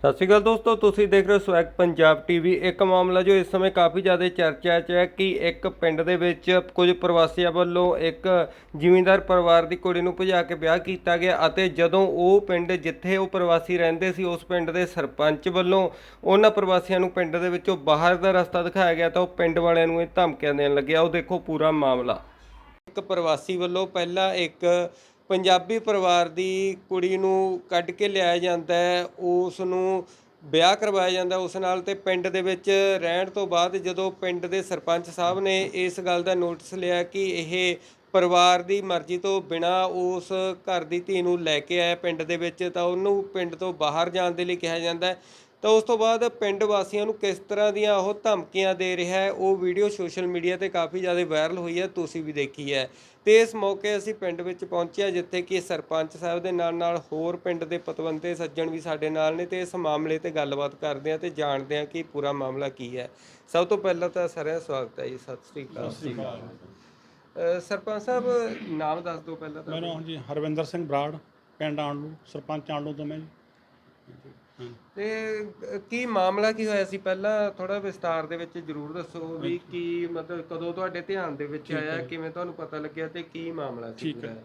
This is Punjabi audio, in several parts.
ਸਤਿ ਸ਼੍ਰੀ ਅਕਾਲ ਦੋਸਤੋ, ਤੁਸੀਂ ਦੇਖ ਰਹੇ ਹੋ ਸਵੈਗ ਪੰਜਾਬ ਟੀਵੀ ਇੱਕ ਮਾਮਲਾ ਜੋ ਇਸ ਸਮੇਂ ਕਾਫੀ ਜ਼ਿਆਦਾ ਚਰਚਾ 'ਚ ਹੈ ਕਿ ਇੱਕ ਪਿੰਡ ਦੇ ਵਿੱਚ ਕੁਝ ਪ੍ਰਵਾਸੀਆਂ ਵੱਲੋਂ ਇੱਕ ਜ਼ਿਮੀਂਦਾਰ ਪਰਿਵਾਰ ਦੀ ਕੁੜੀ ਨੂੰ ਭਜਾ ਕੇ ਵਿਆਹ ਕੀਤਾ ਗਿਆ ਅਤੇ ਜਦੋਂ ਉਹ ਪਿੰਡ ਜਿੱਥੇ ਉਹ ਪ੍ਰਵਾਸੀ ਰਹਿੰਦੇ ਸੀ, ਉਸ ਪਿੰਡ ਦੇ ਸਰਪੰਚ ਵੱਲੋਂ ਉਹਨਾਂ ਪ੍ਰਵਾਸੀਆਂ ਨੂੰ ਪਿੰਡ ਦੇ ਵਿੱਚੋਂ ਬਾਹਰ ਦਾ ਰਸਤਾ ਦਿਖਾਇਆ ਗਿਆ ਤਾਂ ਉਹ ਪਿੰਡ ਵਾਲਿਆਂ ਨੂੰ ਇਹ ਧਮਕੀਆਂ ਦੇਣ ਲੱਗਿਆ। ਉਹ ਦੇਖੋ ਪੂਰਾ ਮਾਮਲਾ। ਇੱਕ ਪ੍ਰਵਾਸੀ ਵੱਲੋਂ ਪਹਿਲਾਂ ਇੱਕ ਪੰਜਾਬੀ ਪਰਿਵਾਰ ਦੀ ਕੁੜੀ ਨੂੰ ਕੱਢ ਕੇ ਲਿਆਇਆ ਜਾਂਦਾ ਹੈ, ਉਸ ਨੂੰ ਵਿਆਹ ਕਰਵਾਇਆ ਜਾਂਦਾ ਉਸ ਨਾਲ ਤੇ ਪਿੰਡ ਦੇ ਵਿੱਚ ਰਹਿਣ ਤੋਂ ਬਾਅਦ ਜਦੋਂ ਪਿੰਡ ਦੇ ਸਰਪੰਚ ਸਾਹਿਬ ਨੇ ਇਸ ਗੱਲ ਦਾ ਨੋਟਿਸ ਲਿਆ ਕਿ ਇਹ ਪਰਿਵਾਰ ਦੀ ਮਰਜ਼ੀ ਤੋਂ ਬਿਨਾ ਉਸ ਘਰ ਦੀ ਧੀ ਨੂੰ ਲੈ ਕੇ ਆਇਆ ਪਿੰਡ ਦੇ ਵਿੱਚ, ਤਾਂ ਉਹਨੂੰ ਪਿੰਡ ਤੋਂ ਬਾਹਰ ਜਾਣ ਦੇ ਲਈ ਕਿਹਾ ਜਾਂਦਾ ਤਾਂ ਉਸ ਤੋਂ ਬਾਅਦ ਪਿੰਡ ਵਾਸੀਆਂ ਨੂੰ ਕਿਸ ਤਰ੍ਹਾਂ ਦੀਆਂ ਉਹ ਧਮਕੀਆਂ ਦੇ ਰਿਹਾ ਹੈ ਉਹ ਵੀਡੀਓ ਸੋਸ਼ਲ ਮੀਡੀਆ ਤੇ ਕਾਫੀ ਜ਼ਿਆਦਾ ਵਾਇਰਲ ਹੋਈ ਹੈ ਤੁਸੀਂ ਵੀ ਦੇਖੀ ਹੈ। ਤੇ ਇਸ ਮੌਕੇ ਅਸੀਂ ਪਿੰਡ ਵਿੱਚ ਪਹੁੰਚਿਆ ਜਿੱਥੇ ਕਿ ਸਰਪੰਚ ਸਾਹਿਬ ਦੇ ਨਾਲ ਨਾਲ ਹੋਰ ਪਿੰਡ ਦੇ ਪਤਵੰਤੇ ਸੱਜਣ ਵੀ ਸਾਡੇ ਨਾਲ ਨੇ ਤੇ ਇਸ ਮਾਮਲੇ ਤੇ ਗੱਲਬਾਤ ਕਰਦੇ ਹਾਂ ਤੇ ਜਾਣਦੇ ਹਾਂ ਕਿ ਪੂਰਾ ਮਾਮਲਾ ਕੀ ਹੈ। ਸਭ ਤੋਂ ਪਹਿਲਾਂ ਤਾਂ ਸਾਰਿਆਂ ਦਾ ਸਵਾਗਤ ਹੈ ਜੀ ਸਤਿ ਸ੍ਰੀ ਅਕਾਲ। ਅ, ਸਰਪੰਚ ਸਾਹਿਬ ਨਾਮ ਦੱਸ ਦਿਓ ਪਹਿਲਾਂ ਤਾਂ ਮੇਰਾ ਨਾਮ ਜੀ ਹਰਵਿੰਦਰ ਸਿੰਘ ਬਰਾੜ ਪਿੰਡ ਆਣਲੂ ਸਰਪੰਚ ਆਣਲੂ ਤੋਂ ਮੈਂ ਜੀ। ਤੇ ਅ, ਕੀ ਮਾਮਲਾ ਕੀ ਹੋਇਆ ਸੀ? ਪਹਿਲਾਂ ਥੋੜਾ ਵਿਸਤਾਰ ਦੇ ਵਿੱਚ ਜਰੂਰ ਦੱਸੋ ਵੀ ਕੀ ਮਤਲਬ ਕਦੋਂ ਤੁਹਾਡੇ ਧਿਆਨ ਦੇ ਵਿੱਚ ਆਇਆ? ਕਿਵੇਂ ਤੁਹਾਨੂੰ ਪਤਾ ਲੱਗਿਆ ਤੇ ਕੀ ਮਾਮਲਾ ਸੀ ਠੀਕ ਹੈ।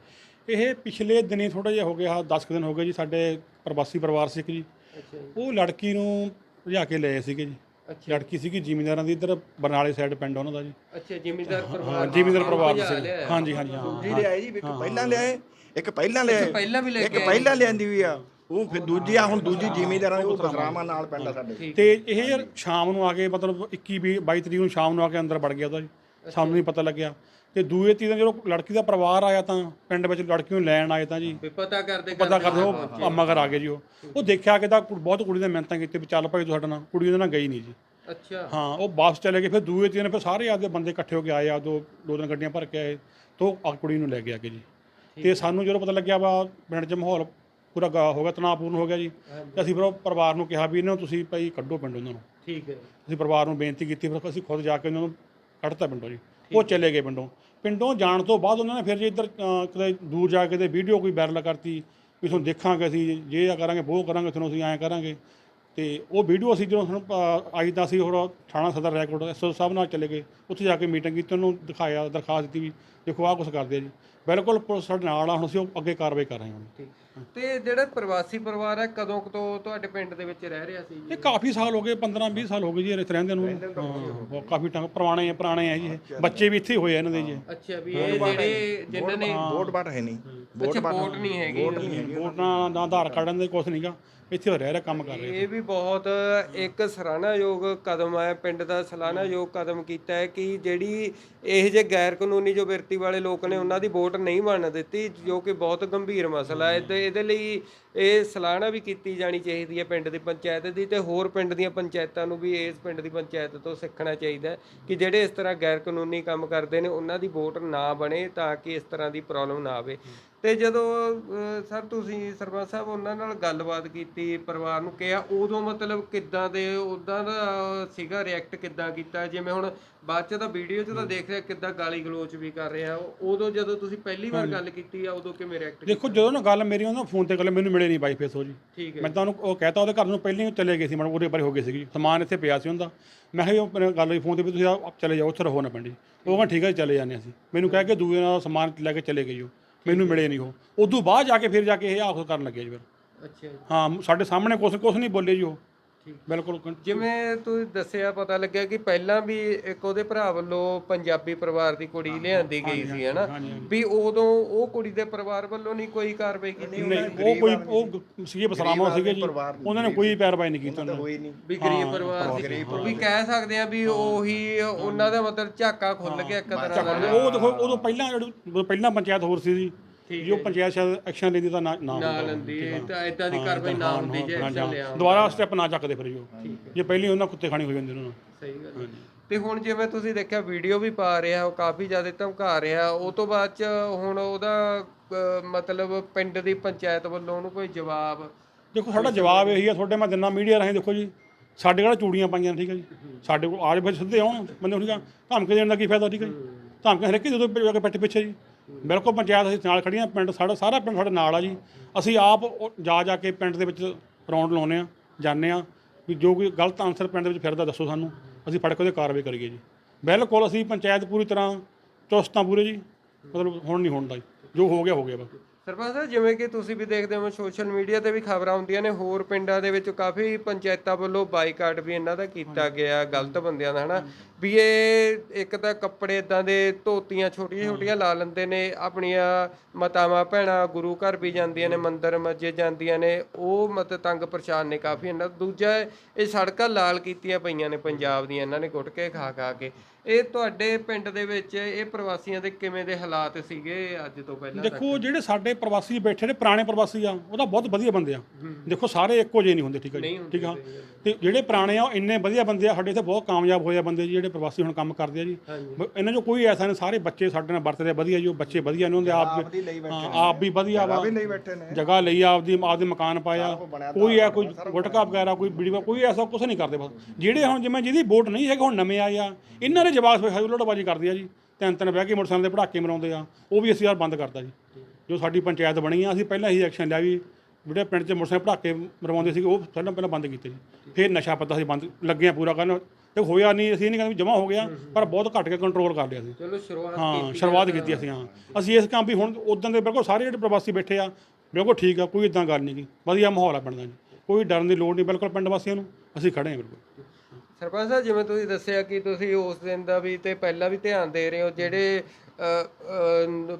ਇਹ ਪਿਛਲੇ ਦਿਨੀ ਥੋੜਾ ਜਿਹਾ ਹੋ ਗਿਆ 10 ਦਿਨ ਹੋ ਗਏ ਜੀ ਸਾਡੇ ਪ੍ਰਵਾਸੀ ਪਰਿਵਾਰ ਸੀ ਇੱਕ ਜੀ। ਅੱਛਾ ਜੀ। ਉਹ ਲੜਕੀ ਨੂੰ ਭਜਾ ਕੇ ਲਏ ਸੀਗੇ ਜੀ। ਅੱਛਾ। ਲੜਕੀ ਸੀਗੀ ਜ਼ਿਮੀਂਦਾਰਾਂ ਦੀ ਇੱਧਰ ਬਰਨਾਲੇ ਸਾਈਡ ਪਿੰਡ ਉਹਨਾਂ ਦਾ ਜੀ। ਅੱਛਾ ਜ਼ਿਮੀਂਦਾਰ ਹਾਂ ਪਰਿਵਾਰ। ਜ਼ਿਮੀਂਦਾਰ ਪਰਿਵਾਰ ਭਜਾ ਸੀ ਲਿਆ। ਹਾਂਜੀ ਹਾਂਜੀ ਹਾਂ ਜੀ ਲਿਆਏ ਜੀ ਇੱਕ ਪਹਿਲਾਂ ਲਿਆਏ ਇੱਕ ਪਹਿਲਾਂ ਲਿਆਏ। ਪਹਿਲਾਂ ਵੀ ਲੈ ਇੱਕ ਪਹਿਲਾਂ ਲਿਆਂਦੀ ਵੀ ਆ। ਉਹ ਫਿਰ ਦੂਜੀ ਆ ਹੁਣ ਦੂਜੀ ਜ਼ਿਮੀਂਦਾਰਾਂ ਦੀ ਉਹ ਬਸਰਾਵਾਂ ਨਾਲ ਪਿੰਡ ਆ ਸਾਡੇ ਤੇ ਇਹ ਯਾਰ ਸ਼ਾਮ ਨੂੰ ਆ ਕੇ ਮਤਲਬ 21 ਵੀਹ 22 ਤਰੀਕ ਨੂੰ ਸ਼ਾਮ ਨੂੰ ਆ ਕੇ ਅੰਦਰ ਵੜ ਗਿਆ ਉਹਦਾ ਜੀ। ਸਾਨੂੰ ਨਹੀਂ ਪਤਾ ਲੱਗਿਆ। ਤੇ ਦੂਏ ਦਿਨ ਜਦੋਂ ਲੜਕੀ ਦਾ ਪਰਿਵਾਰ ਆਇਆ ਤਾਂ ਪਿੰਡ ਵਿੱਚ ਲੜਕੀ ਨੂੰ ਲੈਣ ਆਏ ਤਾਂ ਜੀ। ਪਤਾ ਕਰਦੇ ਪਤਾ ਕਰਦੇ ਉਹ ਮਗਰ ਆ ਗਏ ਜੀ ਉਹ। ਉਹ ਦੇਖਿਆ ਕਿ ਤਾਂ ਬਹੁਤ ਕੁੜੀ ਨੇ ਮਿਹਨਤਾਂ ਕੀਤੀ ਵੀ ਚੱਲ ਭਾਈ ਤੂੰ ਸਾਡੇ ਨਾਲ। ਕੁੜੀ ਉਹਦੇ ਨਾਲ ਗਈ ਨਹੀਂ ਜੀ। ਅੱਛਾ। ਹਾਂ ਉਹ ਵਾਪਸ ਚਲੇ ਗਏ ਫਿਰ ਦੂਏ ਦਿਨ ਫਿਰ ਸਾਰੇ ਆਪਦੇ ਬੰਦੇ ਇਕੱਠੇ ਹੋ ਕੇ ਆਏ ਆ ਦੋ ਦੋ ਦਿਨ ਗੱਡੀਆਂ ਭਰ ਕੇ ਆਏ। ਤੋਂ ਆ ਕੁੜੀ ਨੂੰ ਲੈ ਕੇ ਆ ਕੇ ਜੀ। ਤੇ ਸਾਨੂੰ ਜਦੋਂ ਪਤਾ ਲੱਗਿਆ ਵਾ ਪਿੰਡ 'ਚ ਮਾਹੌਲ ਪੂਰਾ ਗਾ ਹੋ ਗਿਆ ਤਣਾਅਪੂਰਨ ਹੋ ਗਿਆ ਜੀ। ਤੇ ਅਸੀਂ ਫਿਰ ਉਹ ਪਰਿਵਾਰ ਨੂੰ ਕਿਹਾ ਵੀ ਇਹਨਾਂ ਨੂੰ ਤੁਸੀਂ ਭਾਈ ਕੱਢੋ ਪਿੰਡ ਉਹਨਾਂ ਨੂੰ। ਠੀਕ ਹੈ। ਅਸੀਂ ਪਰਿਵਾਰ ਨੂੰ ਬੇਨਤੀ ਕੀਤੀ ਫਿਰ ਅਸੀਂ ਖੁਦ ਜਾ ਕੇ ਉਹਨਾਂ ਨੂੰ ਕੱਢਤਾ ਪਿੰਡੋਂ ਜੀ। ਉਹ ਚਲੇ ਗਏ ਪਿੰਡੋਂ। ਪਿੰਡੋਂ ਜਾਣ ਤੋਂ ਬਾਅਦ ਉਹਨਾਂ ਨੇ ਫਿਰ ਜੇ ਇੱਧਰ ਕਿਤੇ ਦੂਰ ਜਾ ਕੇ ਤੇ ਵੀਡੀਓ ਕੋਈ ਵਾਇਰਲ ਕਰਤੀ ਵੀ ਤੁਹਾਨੂੰ ਦੇਖਾਂਗੇ ਅਸੀਂ ਜੇ ਆ ਕਰਾਂਗੇ ਉਹ ਕਰਾਂਗੇ ਤੁਹਾਨੂੰ ਅਸੀਂ ਐਂ ਕਰਾਂਗੇ। ਤੇ ਉਹ ਵੀਡੀਓ ਅਸੀਂ ਜਦੋਂ ਆਈ ਤਾਂ ਅਸੀਂ ਹੋਰ ਥਾਣਾ ਸਦਰ ਰੈਕੋਰਡ ਐਸਓ ਸਾਹਿਬ ਨਾਲ ਚਲੇ ਗਏ। ਉੱਥੇ ਜਾ ਕੇ ਮੀਟਿੰਗ ਕੀਤੀ ਉਹਨੂੰ ਦਿਖਾਇਆ ਦਰਖਾਸਤ ਦਿੱਤੀ ਵੀ ਦੇਖੋ ਆਹ ਕੁਝ ਕਰਦੇ ਆ ਜੀ। ਬਿਲਕੁਲ ਪੁਲਿਸ ਸਾਡੇ ਨਾਲ ਆ ਹੁਣ ਅਸੀਂ ਉਹ ਅੱਗੇ ਕਾਰਵਾਈ ਕਰ ਰਹੇ ਹਾਂ ਤੇ ਜਿਹੜਾ ਪ੍ਰਵਾਸੀ ਪਰਿਵਾਰ ਹੈ ਕਦੋਂ ਕੁ ਤੋਂ ਤੁਹਾਡੇ ਪਿੰਡ ਦੇ ਵਿੱਚ ਰਹਿ ਰਿਹਾ ਸੀ ਜੀ? ਇਹ ਕਾਫੀ ਸਾਲ ਹੋ ਗਏ 15 20 ਸਾਲ ਹੋ ਗਏ ਜੀ ਇੱਥੇ ਰਹਿੰਦੇ ਨੂੰ। ਹਾਂ ਉਹ ਕਾਫੀ ਟੰਗ ਪੁਰਾਣੇ ਆ ਪੁਰਾਣੇ ਆ ਜੀ ਇਹ। ਬੱਚੇ ਵੀ ਇੱਥੇ ਹੋਏ ਆ ਇਹਨਾਂ ਦੇ ਜੀ। ਅੱਛਾ ਵੀ ਇਹ ਜਿਹੜੇ ਜਿਨ੍ਹਾਂ ਨੇ ਵੋਟ ਬਾਟ ਹੈ ਨਹੀਂ। ਵੋਟ ਨਹੀਂ ਹੈਗੀ। ਵੋਟਾਂ ਦਾ ਆਧਾਰ ਕਾਰਡ ਦੇ ਕੁਛ ਨਹੀਂਗਾ ਇੱਥੇ ਹੋ ਰਹਿ ਰਿਹਾ ਕੰਮ ਕਰ ਰਹੇ ਇਹ ਵੀ ਬਹੁਤ ਇੱਕ ਸਰਾਹਨਾਯੋਗ ਕਦਮ ਹੈ ਪਿੰਡ ਦਾ ਸਲਾਹਨਾਯੋਗ ਕਦਮ ਕੀਤਾ ਹੈ ਕਿ ਜਿਹੜੀ ਇਹ ਜੇ ਗੈਰ ਕਾਨੂੰਨੀ ਜੋ ਵਿਰਤੀ ਵਾਲੇ ਲੋਕ ਨੇ, ਉਹਨਾਂ ਦੀ ਵੋਟ ਨਹੀਂ ਬਣ ਦਿੱਤੀ, ਜੋ ਕਿ ਬਹੁਤ ਗੰਭੀਰ ਮਸਲਾ ਹੈ। ਤੇ ਇਹਦੇ ਲਈ ਇਹ ਸਲਾਹਨਾ ਵੀ ਕੀਤੀ ਜਾਣੀ ਚਾਹੀਦੀ ਹੈ ਪਿੰਡ ਦੀ ਪੰਚਾਇਤ ਦੀ ਤੇ ਹੋਰ ਪਿੰਡ ਦੀਆਂ ਪੰਚਾਇਤਾਂ ਨੂੰ ਵੀ ਇਸ ਪਿੰਡ ਦੀ ਪੰਚਾਇਤ ਤੋਂ ਸਿੱਖਣਾ ਚਾਹੀਦਾ ਕਿ ਜਿਹੜੇ ਇਸ ਤਰ੍ਹਾਂ ਗੈਰ ਕਾਨੂੰਨੀ ਕੰਮ ਕਰਦੇ ਨੇ, ਉਹਨਾਂ ਦੀ ਵੋਟ ਨਾ ਬਣੇ ਤਾਂ ਕਿ ਇਸ ਤਰ੍ਹਾਂ ਦੀ ਪ੍ਰੋਬਲਮ ਨਾ ਆਵੇ। ਤੇ ਜਦੋਂ ਸਰ ਤੁਸੀਂ ਸਰਪੰਚ ਸਾਹਿਬ, ਉਹਨਾਂ ਨਾਲ ਗੱਲਬਾਤ ਕੀਤੀ ਪਰਿਵਾਰ ਨੂੰ ਕਿਹਾ ਉਦੋਂ ਮਤਲਬ ਕਿੱਦਾਂ ਦੇ ਉਦਾਂ ਦਾ ਸੀਗਾ ਰਿਐਕਟ ਕਿੱਦਾਂ ਕੀਤਾ? ਜਿਵੇਂ ਹੁਣ ਬਾਅਦ ਚ ਤਾਂ ਵੀਡੀਓ ਚ ਤਾਂ ਦੇਖ ਰਿਹਾ ਕਿੱਦਾਂ ਗਾਲੀ ਗਲੋਚ ਵੀ ਕਰ ਰਿਹਾ। ਉਦੋਂ ਜਦੋਂ ਤੁਸੀਂ ਪਹਿਲੀ ਵਾਰ ਗੱਲ ਕੀਤੀ ਆ ਉਦੋਂ ਕਿਵੇਂ ਰਿਐਕਟ ਦੇਖੋ ਜਦੋਂ ਨਾ ਗੱਲ ਮੇਰੀ ਉਹਨਾਂ ਫੋਨ ਤੇ ਗੱਲ ਮੈਨੂੰ ਮਿਲੇ ਨਹੀਂ ਬਾਈ ਫੇਸ ਉਹ ਜੀ। ਠੀਕ ਹੈ ਮੈਂ ਤਾਂ ਉਹਨੂੰ ਉਹ ਕਹਤਾ ਉਹਦੇ ਘਰ ਨੂੰ ਪਹਿਲਾਂ ਹੀ ਚਲੇ ਗਏ ਸੀ ਮਨ ਉਹਦੇ ਬਾਰੇ ਹੋ ਗਏ ਸੀ ਸਮਾਨ ਇੱਥੇ ਪਿਆ ਸੀ ਉਹਦਾ। ਮੈਂ ਕਿਹਾ ਉਹ ਗੱਲ ਹੋਈ ਫੋਨ ਤੇ ਵੀ ਤੁਸੀਂ ਆ- ਚਲੇ ਜਾਓ ਉੱਥੇ ਰਹੋ ਨਾ ਪਿੰਡ ਉਹ ਕਹਿੰਦਾ ਠੀਕ ਹੈ ਜੀ, ਚਲੇ ਜਾਂਦੇ ਅਸੀਂ। ਮੈਨੂੰ ਕਹਿ ਕੇ ਦੂਏ ਨਾਲ ਸਮਾਨ ਲੈ ਕੇ ਚਲੇ ਗਏ ਉਹ। ਮੈਨੂੰ ਮਿਲੇ ਨਹੀਂ ਉਹ। ਉਦੋਂ ਬਾਅਦ ਜਾ ਕੇ ਫਿਰ ਜਾ ਕੇ ਇਹ ਆਖੋ ਕਰਨ ਲੱਗੇ ਜੀ ਫਿਰ। ਅੱਛਾ ਜੀ। ਹਾਂ ਸਾਡੇ ਸਾਹਮਣੇ ਕੁਛ ਕੁਛ ਨਹੀਂ ਬੋਲੇ ਜੀ ਉਹ। ਬਿਲਕੁਲ ਜਿਵੇਂ ਤੁਸੀਂ ਦੱਸਿਆ ਪਤਾ ਲੱਗਿਆ ਕਿ ਪਹਿਲਾਂ ਵੀ ਇੱਕ ਉਹਦੇ ਭਰਾ ਵੱਲੋਂ ਪੰਜਾਬੀ ਪਰਿਵਾਰ ਦੀ ਕੁੜੀ ਲਿਆਂਦੀ ਗਈ ਸੀ ਹਨਾ। ਵੀ ਉਦੋਂ ਉਹ ਕੁੜੀ ਦੇ ਪਰਿਵਾਰ ਵੱਲੋਂ ਨਹੀਂ ਕੋਈ ਕਾਰਵਾਈ ਕੀਤੀ ਨਹੀਂ ਉਹ ਕੋਈ ਉਹ ਸੀਗੇ ਬਸਰਾਮਾ ਸੀਗੇ ਜੀ। ਉਹਨਾਂ ਨੇ ਕੋਈ ਪੈਰਵਾਈ ਨਹੀਂ ਕੀਤੀ ਉਹਨਾਂ ਨੇ ਵੀ ਗਰੀਬ ਪਰਿਵਾਰ ਸੀ। ਵੀ ਕਹਿ ਸਕਦੇ ਆ ਵੀ ਉਹੀ ਉਹਨਾਂ ਦਾ ਮਤਲਬ ਝਾਕਾ ਖੁੱਲ ਗਿਆ ਇੱਕ ਤਰ੍ਹਾਂ ਦਾ। ਉਹ ਦੇਖੋ ਉਦੋਂ ਪਹਿਲਾਂ ਜਿਹੜੀ ਪਹਿਲਾਂ ਪੰਚਾਇਤ ਹੋਰ ਸੀ ਜੀ। ਜੋ। ਪੰਚਾਇਤ ਸ਼ਾਇਦ ਐਕਸ਼ਨ ਲੈਂਦੀ ਤਾਂ ਨਾ ਨਾ ਨਾ ਲੈਂਦੀ ਤਾਂ ਇਦਾਂ ਦੀ ਕਾਰਵਾਈ ਨਾ ਹੁੰਦੀ ਜੇ ਐਕਸ਼ਨ ਲਿਆ ਦੁਬਾਰਾ ਸਟੈਪ ਨਾ ਚੱਕਦੇ ਫਿਰ ਜੋ ਜੇ ਪਹਿਲੀ ਉਹਨਾਂ ਕੁੱਤੇ ਖਾਣੀ ਹੋ ਜਾਂਦੀ ਉਹਨਾਂ ਨੂੰ। ਸਹੀ ਗੱਲ ਹੈ। ਤੇ ਹੁਣ ਜਿਵੇਂ ਤੁਸੀਂ ਦੇਖਿਆ ਵੀਡੀਓ ਵੀ ਪਾ ਰਿਹਾ ਉਹ ਕਾਫੀ ਜ਼ਿਆਦਾ ਧਮਕਾ ਰਿਹਾ। ਉਹ ਤੋਂ ਬਾਅਦ ਚ ਹੁਣ ਉਹਦਾ ਮਤਲਬ ਪਿੰਡ ਦੀ ਪੰਚਾਇਤ ਵੱਲੋਂ ਉਹਨੂੰ ਕੋਈ ਜਵਾਬ ਦੇਖੋ ਸਾਡਾ ਜਵਾਬ ਇਹੀ ਆ ਤੁਹਾਡੇ ਮੈਂ ਦਿਨਾਂ ਮੀਡੀਆ ਰਾਹੀਂ ਦੇਖੋ ਜੀ ਸਾਡੇ ਕੋਲ ਚੂੜੀਆਂ ਪਾਈਆਂ ਠੀਕ ਹੈ ਜੀ। ਸਾਡੇ ਕੋਲ ਆਜ ਫਿਰ ਸਿੱਧੇ ਆਉਣ ਬੰਦੇ ਆ ਧਮਕੇ ਦੇਣ ਦਾ ਕੀ ਫਾਇਦਾ ਠੀਕ ਹੈ ਜੀ। ਧਮਕੇ ਹਰੇਕ ਜਦੋਂ ਜਾ ਕੇ ਪਿੱਠ ਪਿੱਛੇ ਜੀ। ਬਿਲਕੁਲ ਪੰਚਾਇਤ ਅਸੀਂ ਨਾਲ ਖੜੀਆਂ ਪਿੰਡ ਸਾਡਾ, ਸਾਰਾ ਪਿੰਡ ਸਾਡੇ ਨਾਲ ਆ ਜੀ। ਅਸੀਂ ਆਪ ਉਹ ਜਾ ਜਾ ਕੇ ਪਿੰਡ ਦੇ ਵਿੱਚ ਰੌਂਡ ਲਾਉਂਦੇ ਆ ਜਾਂਦੇ ਆ ਵੀ ਜੋ ਕੋਈ ਗਲਤ ਆਨਸਰ ਪਿੰਡ ਦੇ ਵਿੱਚ ਫਿਰਦਾ, ਦੱਸੋ ਸਾਨੂੰ। ਅਸੀਂ ਫੜ ਕੇ ਉਹਦੇ ਕਾਰਵਾਈ ਕਰੀਏ ਜੀ। ਬਿਲਕੁਲ ਅਸੀਂ ਪੰਚਾਇਤ ਪੂਰੀ ਤਰ੍ਹਾਂ ਚੁਸਤਾਂ ਪੂਰੇ ਜੀ। ਮਤਲਬ ਹੁਣ ਨਹੀਂ ਹੋਣ ਦਾ ਜੀ। ਜੋ ਹੋ ਗਿਆ ਹੋ ਗਿਆ ਬਸ। ਸਰਪੰਚ ਸਾਹਿਬ, ਜਿਵੇਂ ਕਿ ਤੁਸੀਂ ਵੀ ਦੇਖਦੇ ਹੋ, ਸੋਸ਼ਲ ਮੀਡੀਆ ਤੇ ਵੀ ਖਬਰਾਂ ਆਉਂਦੀਆਂ ਨੇ। ਹੋਰ ਪਿੰਡਾਂ ਦੇ ਵਿੱਚ ਕਾਫੀ ਪੰਚਾਇਤਾਂ ਵੱਲੋਂ ਬਾਈਕਾਟ ਵੀ ਇਹਨਾਂ ਦਾ ਕੀਤਾ ਗਿਆ, ਗਲਤ ਬੰਦਿਆਂ ਦਾ, ਹਨਾ? ਵੀ ਇਹ ਇੱਕ ਤਾਂ ਕੱਪੜੇ ਇਦਾਂ ਦੇ ਧੋਤੀਆਂ ਛੋਟੀਆਂ ਛੋਟੀਆਂ ਲਾ ਲੈਂਦੇ ਨੇ ਆਪਣੀਆਂ ਮਾਤਾਵਾਂ ਭੈਣਾਂ ਗੁਰੂ ਘਰ ਵੀ ਜਾਂਦੀਆਂ ਨੇ ਮੰਦਿਰ ਮਸਜਿਦ ਜਾਂਦੀਆਂ ਨੇ ਉਹ ਮਤ ਤੰਗ ਪਰੇਸ਼ਾਨ ਨੇ ਕਾਫੀ ਇਹਨਾਂ ਦੂਜਾ ਇਹ ਸੜਕਾਂ ਲਾਲ ਕੀਤੀਆਂ ਪਈਆਂ ਨੇ ਪੰਜਾਬ ਦੀਆਂ ਇਹਨਾਂ ਨੇ ਕੁੱਟ ਕੇ ਖਾ ਖਾ ਕੇ। ਇਹ ਤੁਹਾਡੇ ਪਿੰਡ ਦੇ ਵਿੱਚ ਇਹ ਪ੍ਰਵਾਸੀਆਂ ਦੇ ਕਿਵੇਂ ਦੇ ਹਾਲਾਤ ਸੀਗੇ ਅੱਜ ਤੋਂ ਪਹਿਲਾਂ ਦੇਖੋ ਜਿਹੜੇ ਸਾਡੇ ਪ੍ਰਵਾਸੀ ਬੈਠੇ ਨੇ ਪੁਰਾਣੇ ਪ੍ਰਵਾਸੀ ਆ ਉਹ ਤਾਂ ਬਹੁਤ ਵਧੀਆ ਬੰਦੇ ਆ। ਦੇਖੋ ਸਾਰੇ ਇੱਕੋ ਜਿਹੇ ਨਹੀਂ ਹੁੰਦੇ ਠੀਕ ਹੈ ਜੀ? ਠੀਕ ਆ? ਤੇ ਜਿਹੜੇ ਪੁਰਾਣੇ ਆ ਉਹ ਇੰਨੇ ਵਧੀਆ ਬੰਦੇ ਆ ਸਾਡੇ ਇੱਥੇ ਬਹੁਤ ਕਾਮਯਾਬ ਹੋਏ ਆ ਬੰਦੇ ਜੀ ਜਿਹੜੇ ਪ੍ਰਵਾਸੀ ਹੁਣ ਕੰਮ ਕਰਦੇ ਆ ਜੀ ਬ- ਇਹਨਾਂ 'ਚੋਂ ਕੋਈ ਐਸਾ ਨਹੀਂ ਸਾਰੇ ਬੱਚੇ ਸਾਡੇ ਨਾਲ ਵਰਤਦੇ ਆ ਵਧੀਆ ਜੀ ਉਹ ਬੱਚੇ ਵਧੀਆ ਨੇ ਉਹਦੇ ਆਪ ਦੀ ਲਈ ਹਾਂ, ਆਪ ਵੀ ਵਧੀਆ ਵਾ। ਲਈ ਬੈਠੇ ਨੇ। ਜਗ੍ਹਾ ਲਈ ਆਪਦੀ ਆਪਦੇ ਮਕਾਨ ਪਾਇਆ ਕੋਈ ਆ ਕੋਈ ਗੁਟਕਾ ਵਗੈਰਾ ਕੋਈ ਬੀੜੀ ਕੋਈ ਐਸਾ ਕੁਝ ਨਹੀਂ ਕਰਦੇ ਬਸ। ਜਿਹੜੇ ਹੁਣ ਜਿਵੇਂ ਜਿਹਦੀ ਵੋਟ ਨਹੀਂ ਹੈਗੇ ਹੁਣ ਨਵੇਂ ਆਏ ਆ। ਇਹਨਾਂ ਦੇ ਜਵਾਬ ਫਿਰ ਹਜੂਲੜਬਾਜੀ ਕਰਦੇ ਆ ਜੀ। ਤਿੰਨ ਤਿੰਨ ਬਹਿ ਕੇ ਮੋਟਰਸਾਈਕਲ ਦੇ ਪੜਾਕੇ ਮਰਾਉਂਦੇ ਆ। ਉਹ ਵੀ ਅਸੀਂ ਯਾਰ ਬੰਦ ਕਰਤਾ ਜੀ। ਜੋ ਸਾਡੀ ਪੰਚਾਇਤ ਬਣੀ ਆ ਅਸੀਂ ਪਹਿਲਾਂ ਹੀ ਐਕਸ਼ਨ ਲਿਆ ਵੀ ਜਿਹੜੇ ਪਿੰਡ 'ਚ ਮੋਟਰਸਾਈਕਲ ਪੜਾਕੇ ਮਰਵਾਉਂਦੇ ਸੀ ਉਹ ਪਹਿਲਾਂ ਪਹਿਲਾਂ ਬੰਦ ਕੀਤੇ ਜੀ। ਫਿਰ ਨਸ਼ਾ ਪੱਤਾ ਅਸੀਂ ਬੰਦ ਲੱਗੇ ਆ ਪੂਰਾ ਕਰਨ। ਤੇ ਹੋਇਆ ਨਹੀਂ ਅਸੀਂ ਨਹੀਂ ਕਹਿੰਦੇ ਜਮਾ ਹੋ ਗਿਆ ਪਰ ਬਹੁਤ ਘੱਟ ਕੇ ਕੰਟਰੋਲ ਕਰ ਲਿਆ ਸੀ ਚਲੋ ਸ਼ੁਰੂਆਤ ਹਾਂ ਸ਼ੁਰੂਆਤ ਕੀਤੀ ਅਸੀਂ ਹਾਂ। ਅਸੀਂ ਇਸ ਕੰਮ ਵੀ ਹੁਣ ਉਦੋਂ ਦੇ ਬਿਲਕੁਲ ਸਾਰੇ ਜਿਹੜੇ ਪ੍ਰਵਾਸੀ ਬੈਠੇ ਆ ਬਿਲਕੁਲ ਠੀਕ ਆ ਕੋਈ ਇਦਾਂ ਗੱਲ ਨਹੀਂ ਗੀ। ਵਧੀਆ ਮਾਹੌਲ ਆ ਪਿੰਡ ਦਾ ਜੀ। ਕੋਈ ਡਰਨ ਦੀ ਲੋੜ ਨਹੀਂ ਬਿਲਕੁਲ ਪਿੰਡ ਵਾਸੀਆਂ ਨੂੰ। ਅਸੀਂ ਖੜੇ ਹਾਂ ਬਿਲਕੁਲ। ਸਰਪੰਚ ਸਾਹਿਬ ਜਿਵੇਂ ਤੁਸੀਂ ਦੱਸਿਆ ਕਿ ਤੁਸੀਂ ਉਸ ਦਿਨ ਦਾ ਵੀ ਤੇ ਪਹਿਲਾਂ ਵੀ ਧਿਆਨ ਦੇ ਰਹੇ ਹੋ ਜਿਹੜੇ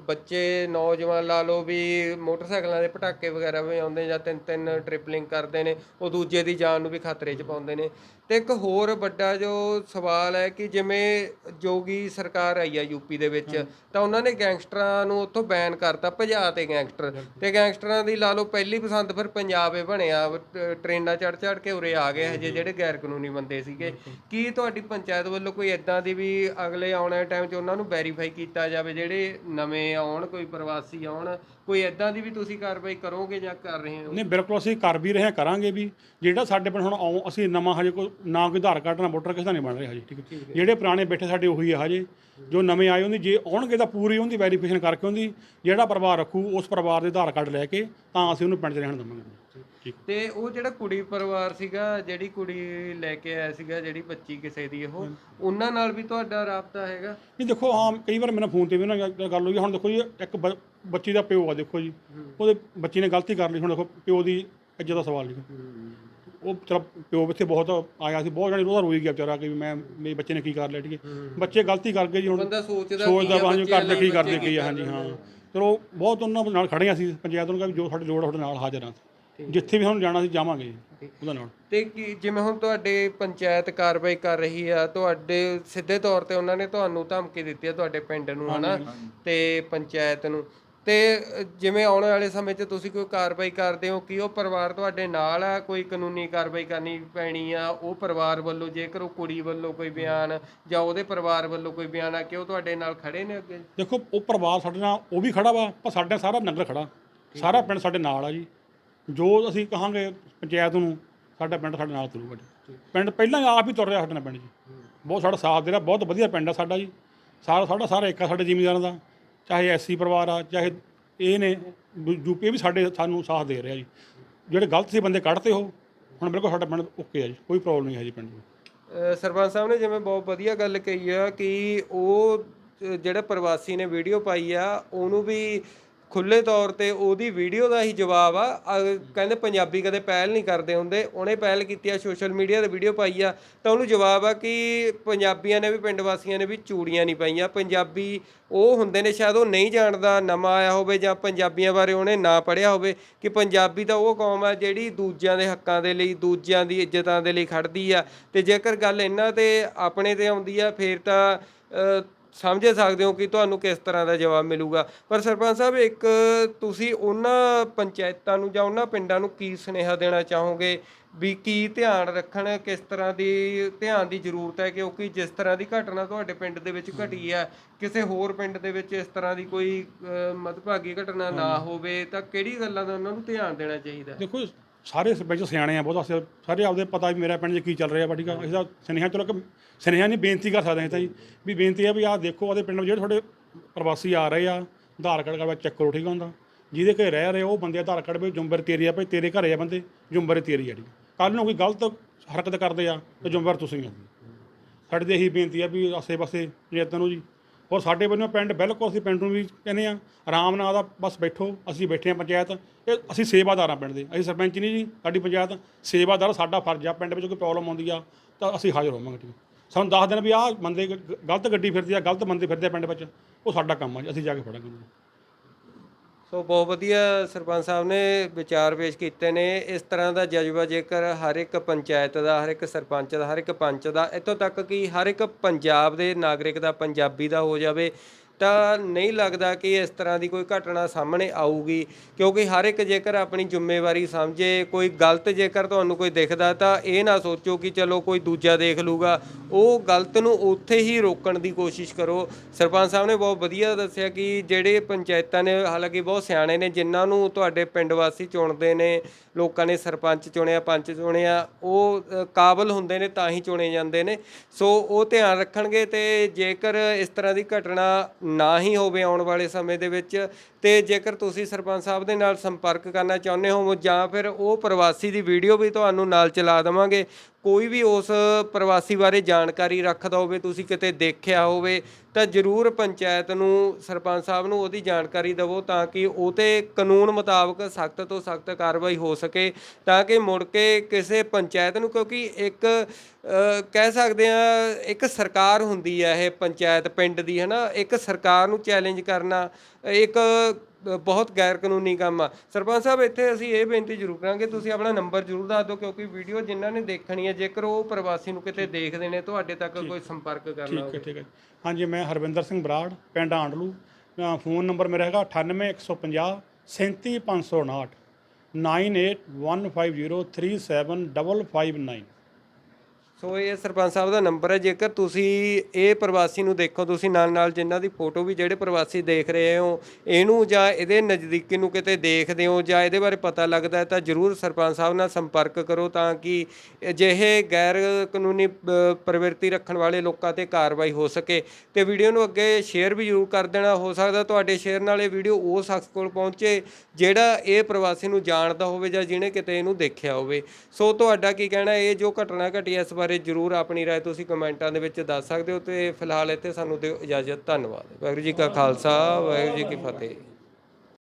ਬੱਚੇ ਨੌਜਵਾਨ ਲਾ ਲਓ ਵੀ ਮੋਟਰਸਾਈਕਲਾਂ ਦੇ ਪਟਾਕੇ ਵਗੈਰਾ ਵੀ ਆਉਂਦੇ ਜਾਂ ਤਿੰਨ ਤਿੰਨ ਟ੍ਰਿਪਲਿੰਗ ਕਰਦੇ ਨੇ ਉਹ ਦੂਜੇ ਦੀ ਜਾਨ ਨੂੰ ਵੀ ਖਤਰੇ 'ਚ ਪਾਉਂਦੇ ਨੇ। ਤੇ ਇੱਕ ਹੋਰ ਵੱਡਾ ਜੋ ਸਵਾਲ ਹੈ ਕਿ ਜਿਵੇਂ ਜੋਗੀ ਸਰਕਾਰ ਆਈ ਆ ਯੂਪੀ ਦੇ ਵਿੱਚ ਤਾਂ ਉਹਨਾਂ ਨੇ ਗੈਂਗਸਟਰਾਂ ਨੂੰ ਉੱਥੋਂ ਬੈਨ ਕਰਤਾ ਭਜਾ ਤੇ ਗੈਂਗਸਟਰ। ਤੇ ਗੈਂਗਸਟਰਾਂ ਦੀ ਲਾ ਲਓ ਪਹਿਲੀ ਪਸੰਦ ਫਿਰ ਪੰਜਾਬ ਹੀ ਬਣਿਆ ਟ੍ਰੇਨਾਂ ਚੜ ਚੜ ਕੇ ਉਰੇ ਆ ਗਏ ਹਜੇ ਜਿਹੜੇ ਗੈਰ ਕਾਨੂੰਨੀ ਬੰਦੇ ਸੀਗੇ। ਕੀ ਤੁਹਾਡੀ ਪੰਚਾਇਤ ਵੱਲੋਂ ਕੋਈ ਇਦਾਂ ਦੀ ਵੀ ਅਗਲੇ ਆਉਣ ਵਾਲੇ ਟਾਈਮ 'ਚ ਉਹਨਾਂ ਨੂੰ ਵੈਰੀਫਾਈ ਕੀਤਾ ਜਾਵੇ ਜਿਹੜੇ ਨਵੇਂ ਆਉਣ ਕੋਈ ਪ੍ਰਵਾਸੀ ਆਉਣ ਕੋਈ ਇਦਾਂ ਦੀ ਵੀ ਤੁਸੀਂ ਕਾਰਵਾਈ ਕਰੋਗੇ ਜਾਂ ਕਰ ਰਹੇ ਹੋ? ਨਹੀਂ ਬਿਲਕੁਲ ਅਸੀਂ ਕਰ ਵੀ ਰਹੇ ਹਾਂ ਕਰਾਂਗੇ ਵੀ। ਜਿਹੜਾ ਸਾਡੇ ਪਿੰਡ ਹੁਣ ਆਉਂ ਅਸੀਂ ਨਵਾਂ ਹਜੇ ਕੋਈ ਨਾ ਕੋਈ ਆਧਾਰ ਕਾਰਡ ਨਾ ਵੋਟਰ ਕਿਸੇ ਦਾ ਨਹੀਂ ਬਣ ਰਿਹਾ ਹਜੇ ਠੀਕ ਹੈ। ਜਿਹੜੇ ਪੁਰਾਣੇ ਬੈਠੇ ਸਾਡੇ ਉਹੀ ਆ ਹਜੇ। ਜੋ ਨਵੇਂ ਆਏ ਉਹਦੀ ਜੇ ਆਉਣਗੇ ਤਾਂ ਪੂਰੀ ਉਹਦੀ ਵੈਰੀਫਿਕੇਸ਼ਨ ਕਰਕੇ ਉਹਦੀ ਜਿਹੜਾ ਪਰਿਵਾਰ ਰੱਖੂ ਉਸ ਪਰਿਵਾਰ ਦੇ ਆਧਾਰ ਕਾਰਡ ਲੈ ਕੇ ਤਾਂ ਅਸੀਂ ਉਹਨੂੰ ਪਿੰਡ 'ਚ ਰਹਿਣ ਦੇਵਾਂਗੇ। ਠੀਕ। ਤੇ ਉਹ ਜਿਹੜਾ ਕੁੜੀ ਪਰਿਵਾਰ ਸੀਗਾ ਜਿਹੜੀ ਕੁੜੀ ਲੈ ਕੇ ਆਇਆ ਸੀਗਾ ਜਿਹੜੀ ਬੱਚੀ ਕਿਸੇ ਦੀ ਉਹ ਉਹਨਾਂ ਨਾਲ ਵੀ ਤੁਹਾਡਾ ਰਾਬਤਾ ਹੈਗਾ? ਨਹੀਂ ਦੇਖੋ ਹਾਂ ਕਈ ਵਾਰ ਮੇਰੇ ਫੋਨ ਤੇ ਵੀ ਉਹਨਾਂ ਨਾਲ ਗੱਲ ਹੋਈ ਹੁਣ ਦੇਖੋ ਜੀ ਇੱਕ ਬ- ਬੱਚੀ ਦਾ ਪਿਓ ਆ ਦੇਖੋ ਜੀ। ਉਹਦੇ ਬੱਚੀ ਨੇ ਗਲਤੀ ਕਰ ਲਈ ਹੁਣ ਦੇਖੋ ਪਿਓ ਦੀ ਇੱਜ਼ਤ ਦਾ ਸਵਾਲ ਨਹੀਂ ਉਹ ਚਲ ਪਿਓ ਇੱਥੇ ਬਹੁਤ ਆਇਆ ਸੀ ਬਹੁਤ ਜਾਣੀ ਉਹਦਾ ਰੋਈ ਗਿਆ ਵਿਚਾਰਾ ਕਿ ਵੀ ਮੈਂ ਮੇਰੇ ਬੱਚੇ ਨੇ ਕੀ ਕਰ ਲਿਆ ਠੀਕ ਹੈ। ਬੱਚੇ ਗਲਤੀ ਕਰ ਗਏ ਜੀ ਹੁਣ ਬੰਦਾ ਸੋਚਦਾ ਸੋਚਦਾ ਆ, ਵਾਂ ਜੀ ਕਰਦੇ ਕੀ ਕਰਦੇ ਕੀ ਆ ਹਾਂਜੀ ਹਾਂ। ਚਲੋ ਬਹੁਤ ਉਹਨਾਂ ਨਾਲ ਖੜੇ ਅਸੀਂ ਪੰਚਾਇਤ ਨੂੰ ਕਿਹਾ ਵੀ ਜੋ ਸਾਡੇ ਲੋੜ ਆ ਤੁਹਾਡੇ ਨਾਲ ਹਾਜ਼ਰ ਹਾਂ। ਜਿੱਥੇ ਵੀ ਸਾਨੂੰ ਜਾਣਾ ਸੀ ਜਾਵਾਂਗੇ ਜੀ ਉਹਦਾ ਨਾਲ। ਤੇ ਜਿਵੇਂ ਹੁਣ ਤੁਹਾਡੇ ਪੰਚਾਇਤ ਕਾਰਵਾਈ ਕਰ ਰਹੀ ਆ ਤੁਹਾਡੇ ਸਿੱਧੇ ਤੌਰ ਤੇ ਉਹਨਾਂ ਨੇ ਤੁਹਾਨੂੰ ਧਮਕੀ ਦਿੱਤੀ ਆ ਤੁਹਾਡੇ ਪਿੰਡ ਨੂੰ ਹਨਾ? ਤੇ ਪੰਚਾਇਤ ਨੂੰ। ਤੇ ਜਿਵੇਂ ਆਉਣ ਵਾਲੇ ਸਮੇਂ 'ਚ ਤੁਸੀਂ ਕੋਈ ਕਾਰਵਾਈ ਕਰਦੇ ਹੋ ਕਿ ਉਹ ਪਰਿਵਾਰ ਤੁਹਾਡੇ ਨਾਲ ਆ ਕੋਈ ਕਾਨੂੰਨੀ ਕਾਰਵਾਈ ਕਰਨੀ ਪੈਣੀ ਆ ਉਹ ਪਰਿਵਾਰ ਵੱਲੋਂ ਜੇਕਰ ਉਹ ਕੁੜੀ ਵੱਲੋਂ ਕੋਈ ਬਿਆਨ ਜਾਂ ਉਹਦੇ ਪਰਿਵਾਰ ਵੱਲੋਂ ਕੋਈ ਬਿਆਨ ਆ ਕਿ ਉਹ ਤੁਹਾਡੇ ਨਾਲ ਖੜੇ ਨੇ ਅੱਗੇ? ਦੇਖੋ ਉਹ ਪਰਿਵਾਰ ਸਾਡੇ ਨਾਲ ਉਹ ਵੀ ਖੜਾ ਵਾ ਪਰ ਸਾਡੇ ਸਾਰਾ ਨਗਰ ਖੜਾ। ਸਾਰਾ ਪਿੰਡ ਸਾਡੇ ਨਾਲ ਆ ਜੀ। ਜੋ ਅਸੀਂ ਕਹਾਂਗੇ ਪੰਚਾਇਤ ਨੂੰ ਸਾਡਾ ਪਿੰਡ ਸਾਡੇ ਨਾਲ ਤੁਰੂਗਾ ਜੀ। ਪਿੰਡ ਪਹਿਲਾਂ ਹੀ ਆਪ ਹੀ ਤੁਰ ਰਿਹਾ ਸਾਡੇ ਨਾਲ ਪਿੰਡ ਜੀ। ਬਹੁਤ ਸਾਡਾ ਸਾਥ ਦੇ ਰਿਹਾ ਬਹੁਤ ਵਧੀਆ ਪਿੰਡ ਆ ਸਾਡਾ ਜੀ। ਸਾਰਾ ਸਾਡਾ ਸਾਰਾ ਇੱਕ ਆ ਸਾਡੇ ਜ਼ਿਮੀਂਦਾਰਾਂ ਦਾ। ਚਾਹੇ ਐਸਸੀ ਪਰਿਵਾਰ ਆ ਚਾਹੇ ਇਹ ਨੇ ਯੂਪੀ ਵੀ ਸਾਡੇ ਸਾਨੂੰ ਸਾਥ ਦੇ ਰਿਹਾ ਜੀ। ਜਿਹੜੇ ਗਲਤ ਸੀ ਬੰਦੇ ਕੱਢਤੇ ਹੋ ਹੁਣ ਬਿਲਕੁਲ ਸਾਡਾ ਪਿੰਡ ਓਕੇ ਆ ਜੀ ਕੋਈ ਪ੍ਰੋਬਲਮ ਨਹੀਂ ਹੈ ਜੀ ਪਿੰਡ ਨੂੰ। ਸਰਪੰਚ ਸਾਹਿਬ ਨੇ ਜਿਵੇਂ ਬਹੁਤ ਵਧੀਆ ਗੱਲ ਕਹੀ ਆ ਕਿ ਉਹ ਅ, ਜਿਹੜਾ ਪ੍ਰਵਾਸੀ ਨੇ ਵੀਡੀਓ ਪਾਈ ਆ ਉਹਨੂੰ ਵੀ ਖੁੱਲੇ ਤੌਰ ਤੇ ਉਹਦੀ ਵੀਡੀਓ ਦਾ ਹੀ ਜਵਾਬ ਆ। ਅ, ਕਹਿੰਦੇ ਪੰਜਾਬੀ ਕਦੇ ਪਹਿਲ ਨਹੀਂ ਕਰਦੇ ਹੁੰਦੇ। ਉਹਨੇ ਪਹਿਲ ਕੀਤੀ ਆ ਸੋਸ਼ਲ ਮੀਡੀਆ ਤੇ ਵੀਡੀਓ ਪਾਈ ਆ। ਤਾਂ ਉਹਨੂੰ ਜਵਾਬ ਆ ਕਿ ਪੰਜਾਬੀਆਂ ਨੇ ਵੀ ਪਿੰਡ ਵਾਸੀਆਂ ਨੇ ਵੀ ਚੂੜੀਆਂ ਨਹੀਂ ਪਾਈਆਂ। ਪੰਜਾਬੀ ਉਹ ਹੁੰਦੇ ਨੇ ਸ਼ਾਇਦ ਉਹ ਨਹੀਂ ਜਾਣਦਾ ਨਵਾਂ ਆਇਆ ਹੋਵੇ ਜਾਂ ਪੰਜਾਬੀਆਂ ਬਾਰੇ ਉਹਨੇ ਨਾ ਪੜ੍ਹਿਆ ਹੋਵੇ ਕਿ ਪੰਜਾਬੀ ਤਾਂ ਉਹ ਕੌਮ ਆ ਜਿਹੜੀ ਦੂਜਿਆਂ ਦੇ ਹੱਕਾਂ ਦੇ ਲਈ ਦੂਜਿਆਂ ਦੀ ਇੱਜ਼ਤਾਂ ਦੇ ਲਈ ਖੜਦੀ ਆ। ਤੇ ਜੇਕਰ ਗੱਲ ਇਹਨਾਂ ਤੇ ਆਪਣੇ ਤੇ ਆਉਂਦੀ ਆ ਫੇਰ ਤਾਂ ਸਮਝ ਸਕਦੇ ਹੋ ਕਿ ਤੁਹਾਨੂੰ ਕਿਸ ਤਰ੍ਹਾਂ ਦਾ ਜਵਾਬ ਮਿਲੂਗਾ। ਪਰ ਸਰਪੰਚ ਸਾਹਿਬ ਇੱਕ ਤੁਸੀਂ ਉਹਨਾਂ ਪੰਚਾਇਤਾਂ ਨੂੰ ਜਾਂ ਉਹਨਾਂ ਪਿੰਡਾਂ ਨੂੰ ਕੀ ਸੁਨੇਹਾ ਦੇਣਾ ਚਾਹੋਗੇ? ਵੀ ਕੀ ਧਿਆਨ ਰੱਖਣ ਕਿਸ ਤਰ੍ਹਾਂ ਦੀ ਧਿਆਨ ਦੀ ਜ਼ਰੂਰਤ ਹੈ ਕਿਉਂਕਿ ਜਿਸ ਤਰ੍ਹਾਂ ਦੀ ਘਟਨਾ ਤੁਹਾਡੇ ਪਿੰਡ ਦੇ ਵਿੱਚ ਘਟੀ ਹੈ ਕਿਸੇ ਹੋਰ ਪਿੰਡ ਦੇ ਵਿੱਚ ਇਸ ਤਰ੍ਹਾਂ ਦੀ ਕੋਈ ਮਦਭਾਗੀ ਘਟਨਾ ਨਾ ਹੋਵੇ ਤਾਂ ਕਿਹੜੀ ਗੱਲਾਂ ਦਾ ਉਹਨਾਂ ਨੂੰ ਧਿਆਨ ਦੇਣਾ ਚਾਹੀਦਾ? ਦੇਖੋ ਸਾਰੇ ਸਰਪੰਚ ਸਿਆਣੇ ਆ, ਬਹੁਤ ਅਸੀਂ ਸਾਰੇ ਆਪਦੇ ਪਤਾ ਵੀ ਮੇਰਾ ਪਿੰਡ 'ਚ ਕੀ ਚੱਲ ਰਿਹਾ ਵਾ ਬਾਟੀ ਅਸੀਂ ਤਾਂ ਸੁਨੇਹਾ ਚਲੋ ਕਿ ਸੁਨੇਹਾ ਨਹੀਂ, ਬੇਨਤੀ ਕਰ ਸਕਦੇ ਹਾਂ ਤਾਂ ਜੀ। ਵੀ ਬੇਨਤੀ ਹੈ ਵੀ ਆਹ ਦੇਖੋ ਆਦੇ ਪਿੰਡ ਵਿੱਚ ਜਿਹੜੇ ਤੁਹਾਡੇ ਪ੍ਰਵਾਸੀ ਆ ਰਹੇ ਆ, ਆਧਾਰ ਕਾਰਡ ਕਰਵਾ ਚੈੱਕ ਕਰੋ, ਠੀਕ ਹੁੰਦਾ? ਜਿਹਦੇ ਘਰੇ ਰਹਿ ਰਹੇ ਉਹ ਬੰਦੇ ਆਧਾਰ ਕਾਰਡ ਵੀ ਜੁੰਬਰ ਤੇਰੀ ਆ ਭਾਈ, ਤੇਰੇ ਘਰੇ ਆ ਬੰਦੇ, ਜੁੰਬਰ ਤੇਰੀ ਆ, ਠੀਕ ਕੱਲ ਨੂੰ ਕੋਈ ਗਲਤ ਹਰਕਤ ਕਰਦੇ ਆ, ਤਾਂ ਜ਼ਿੰਮੇਵਾਰ ਤੁਸੀਂ ਆ। ਸਾਡੀ ਤਾਂ ਇਹੀ ਬੇਨਤੀ ਆ ਵੀ ਆਸੇ ਪਾਸੇ ਜੇ ਨੂੰ ਜੀ ਔਰ ਸਾਡੇ ਵੱਲੋਂ ਪਿੰਡ ਬਿਲਕੁਲ ਅਸੀਂ ਪਿੰਡ ਨੂੰ ਵੀ ਕਹਿੰਦੇ ਆ ਆਰਾਮ ਨਾਲ ਦਾ ਬਸ ਬੈਠੋ, ਅਸੀਂ ਬੈਠੇ ਆ ਪੰਚਾਇਤ। ਇਹ ਅਸੀਂ ਸੇਵਾਦਾਰ ਆ ਪਿੰਡ ਦੇ। ਅਸੀਂ ਸਰਪੰਚ ਨਹੀਂ ਜੀ, ਸਾਡੀ ਪੰਚਾਇਤ ਸੇਵਾਦਾਰ, ਸਾਡਾ ਫਰਜ਼ ਆ, ਪਿੰਡ ਵਿੱਚ ਕੋਈ ਪ੍ਰੋਬਲਮ ਆਉਂਦੀ ਆ, ਤਾਂ ਅਸੀਂ ਹਾਜ਼ਰ ਹੋਵਾਂਗੇ ਠੀਕ ਸਾਨੂੰ ਦੱਸ ਦੇਣ ਵੀ ਆਹ ਬੰਦੇ ਗਲਤ ਗੱਡੀ ਫਿਰਦੀ ਆ, ਗਲਤ ਬੰਦੇ ਫਿਰਦੇ ਆ ਪਿੰਡ ਵਿੱਚ, ਉਹ ਸਾਡਾ ਕੰਮ ਆ ਜੀ, ਅਸੀਂ ਜਾ ਕੇ ਫੜਾਂਗੇ ਸੋ ਬਹੁਤ ਵਧੀਆ ਸਰਪੰਚ ਸਾਹਿਬ ਨੇ ਵਿਚਾਰ ਪੇਸ਼ ਕੀਤੇ ਨੇ। ਇਸ ਤਰ੍ਹਾਂ ਦਾ ਜਜ਼ਬਾ ਜੇਕਰ ਹਰ ਇੱਕ ਪੰਚਾਇਤ ਦਾ, ਹਰ ਇੱਕ ਸਰਪੰਚ ਦਾ, ਹਰ ਇੱਕ ਪੰਚ ਦਾ, ਇੱਥੋਂ ਤੱਕ ਕਿ ਹਰ ਇੱਕ ਪੰਜਾਬ ਦੇ ਨਾਗਰਿਕ ਦਾ, ਪੰਜਾਬੀ ਦਾ ਹੋ ਜਾਵੇ ਤਾਂ ਨਹੀਂ ਲੱਗਦਾ ਕਿ ਇਸ ਤਰ੍ਹਾਂ ਦੀ ਕੋਈ ਘਟਨਾ ਸਾਹਮਣੇ ਆਊਗੀ, ਕਿਉਂਕਿ ਹਰ ਇੱਕ ਜੇਕਰ ਆਪਣੀ ਜ਼ਿੰਮੇਵਾਰੀ ਸਮਝੇ, ਕੋਈ ਗਲਤ ਜੇਕਰ ਤੁਹਾਨੂੰ ਕੋਈ ਦਿਖਦਾ ਤਾਂ ਇਹ ਨਾ ਸੋਚੋ ਕਿ ਚਲੋ ਕੋਈ ਦੂਜਾ ਦੇਖ ਲੂਗਾ। ਉਹ ਗਲਤ ਨੂੰ ਉੱਥੇ ਹੀ ਰੋਕਣ ਦੀ ਕੋਸ਼ਿਸ਼ ਕਰੋ। ਸਰਪੰਚ ਸਾਹਿਬ ਨੇ ਬਹੁਤ ਵਧੀਆ ਦੱਸਿਆ ਕਿ ਜਿਹੜੇ ਪੰਚਾਇਤਾਂ ਨੇ, ਹਾਲਾਂਕਿ ਬਹੁਤ ਸਿਆਣੇ ਨੇ, ਜਿਨ੍ਹਾਂ ਨੂੰ ਤੁਹਾਡੇ ਪਿੰਡ ਵਾਸੀ ਚੁਣਦੇ ਨੇ, ਲੋਕਾਂ ਨੇ ਸਰਪੰਚ ਚੁਣਿਆ, ਪੰਚ ਚੁਣਿਆ, ਉਹ ਕਾਬਲ ਹੁੰਦੇ ਨੇ ਤਾਂ ਹੀ ਚੁਣੇ ਜਾਂਦੇ ਨੇ। ਸੋ ਉਹ ਧਿਆਨ ਰੱਖਣਗੇ ਤੇ ਜੇਕਰ ਇਸ ਤਰ੍ਹਾਂ ਦੀ ਘਟਨਾ ਨਾ ਹੀ ਹੋਵੇ ਆਉਣ ਵਾਲੇ ਸਮੇਂ ਦੇ ਵਿੱਚ, ਤੇ ਜੇਕਰ ਤੁਸੀਂ ਸਰਪੰਚ ਸਾਹਿਬ ਦੇ ਨਾਲ ਸੰਪਰਕ ਕਰਨਾ ਚਾਹੁੰਦੇ ਹੋ ਜਾਂ ਫਿਰ ਉਹ ਪ੍ਰਵਾਸੀ ਦੀ ਵੀਡੀਓ ਵੀ ਤੁਹਾਨੂੰ ਨਾਲ ਚਲਾ ਦੇਵਾਂਗੇ, ਕੋਈ ਵੀ ਉਸ ਪ੍ਰਵਾਸੀ ਬਾਰੇ ਜਾਣਕਾਰੀ ਰੱਖਦਾ ਹੋਵੇ, ਤੁਸੀਂ ਕਿਤੇ ਦੇਖਿਆ ਹੋਵੇ, ਤਾਂ ਜਰੂਰ ਪੰਚਾਇਤ ਨੂੰ, ਸਰਪੰਚ ਸਾਹਿਬ ਨੂੰ ਉਹਦੀ ਜਾਣਕਾਰੀ ਦਿਵੋ ਤਾਂ ਕਿ ਉਹ ਤੇ ਕਾਨੂੰਨ ਮੁਤਾਬਕ ਸਖਤ ਤੋਂ ਸਖਤ ਕਾਰਵਾਈ ਹੋ ਸਕੇ, ਤਾਂ ਕਿ ਮੁੜ ਕੇ ਕਿਸੇ ਪੰਚਾਇਤ ਨੂੰ, ਕਿਉਂਕਿ ਇੱਕ ਕਹਿ ਸਕਦੇ ਆ ਇੱਕ ਸਰਕਾਰ ਹੁੰਦੀ ਹੈ ਇਹ ਪੰਚਾਇਤ ਪਿੰਡ ਦੀ ਹੈ ਨਾ ਇੱਕ ਸਰਕਾਰ ਨੂੰ ਚੈਲੰਜ ਕਰਨਾ ਇੱਕ ਬਹੁਤ ਗੈਰ ਕਾਨੂੰਨੀ ਕੰਮ ਆ। ਸਰਪੰਚ ਸਾਹਿਬ ਇੱਥੇ ਅਸੀਂ ਇਹ ਬੇਨਤੀ ਜ਼ਰੂਰ ਕਰਾਂਗੇ ਤੁਸੀਂ ਆਪਣਾ ਨੰਬਰ ਜ਼ਰੂਰ ਦੱਸ ਦਿਓ ਕਿਉਂਕਿ ਵੀਡੀਓ ਜਿਨ੍ਹਾਂ ਨੇ ਦੇਖਣੀ ਹੈ ਜੇਕਰ ਉਹ ਪ੍ਰਵਾਸੀ ਨੂੰ ਕਿਤੇ ਦੇਖਦੇ ਨੇ ਤੁਹਾਡੇ ਤੱਕ ਕੋਈ ਸੰਪਰਕ ਕਰਨਾ ਠੀਕ ਹੈ ਠੀਕ ਹੈ ਹਾਂਜੀ ਮੈਂ ਹਰਵਿੰਦਰ ਸਿੰਘ ਬਰਾੜ ਪਿੰਡ ਆਂਡਲੂ। ਫੋਨ ਨੰਬਰ ਮੇਰਾ ਹੈਗਾ 98150 37559 9815037559 ਸੋ ਇਹ ਸਰਪੰਚ ਸਾਹਿਬ ਦਾ ਨੰਬਰ ਹੈ। ਜੇਕਰ ਤੁਸੀਂ ਇਹ ਪ੍ਰਵਾਸੀ ਨੂੰ ਦੇਖੋ ਤੁਸੀਂ ਨਾਲ ਨਾਲ ਜਿਨ੍ਹਾਂ ਦੀ ਫੋਟੋ ਵੀ ਜਿਹੜੇ ਪ੍ਰਵਾਸੀ ਦੇਖ ਰਹੇ ਹੋ ਇਹਨੂੰ ਜਾਂ ਇਹਦੇ ਨਜ਼ਦੀਕੀ ਨੂੰ ਕਿਤੇ ਦੇਖਦੇ ਹੋ ਜਾਂ ਇਹਦੇ ਬਾਰੇ ਪਤਾ ਲੱਗਦਾ ਹੈ ਤਾਂ ਜਰੂਰ ਸਰਪੰਚ ਸਾਹਿਬ ਨਾਲ ਸੰਪਰਕ ਕਰੋ ਤਾਂ ਕਿ ਅਜਿਹੇ ਗੈਰ ਕਾਨੂੰਨੀ ਪ੍ਰਵਿਰਤੀ ਰੱਖਣ ਵਾਲੇ ਲੋਕਾਂ ਤੇ ਕਾਰਵਾਈ ਹੋ ਸਕੇ। ਤੇ ਵੀਡੀਓ ਨੂੰ ਅੱਗੇ ਸ਼ੇਅਰ ਵੀ ਜ਼ਰੂਰ ਕਰ ਦੇਣਾ। ਹੋ ਸਕਦਾ ਤੁਹਾਡੇ ਸ਼ੇਅਰ ਨਾਲ ਇਹ ਵੀਡੀਓ ਉਹ ਸ਼ਖਸ ਕੋਲ ਪਹੁੰਚੇ ਜਿਹੜਾ ਇਹ ਪ੍ਰਵਾਸੀ ਨੂੰ ਜਾਣਦਾ ਹੋਵੇ ਜਾਂ ਜਿਹਨੇ ਕਿਤੇ ਇਹਨੂੰ ਦੇਖਿਆ ਹੋਵੇ। ਸੋ ਤੁਹਾਡਾ ਕੀ ਕਹਿਣਾ? ਇਹ ਜੋ ਘਟਨਾ ਘਟੀ ਹੈ, ਇਸ ਬਾਰੇ ਜਰੂਰ ਆਪਣੀ رائے ਤੁਸੀਂ ਕਮੈਂਟਾਂ ਦੇ ਵਿੱਚ ਦੱਸ ਸਕਦੇ ਹੋ ਤੇ ਫਿਲਹਾਲ ਇੱਥੇ ਸਾਨੂੰ ਦਿਓ ਇਜਾਜ਼ਤ ਧੰਨਵਾਦ ਵਾਹਿਗੁਰੂ ਜੀ ਕਾ ਖਾਲਸਾ ਵਾਹਿਗੁਰੂ ਜੀ ਕੀ ਫਤਿਹ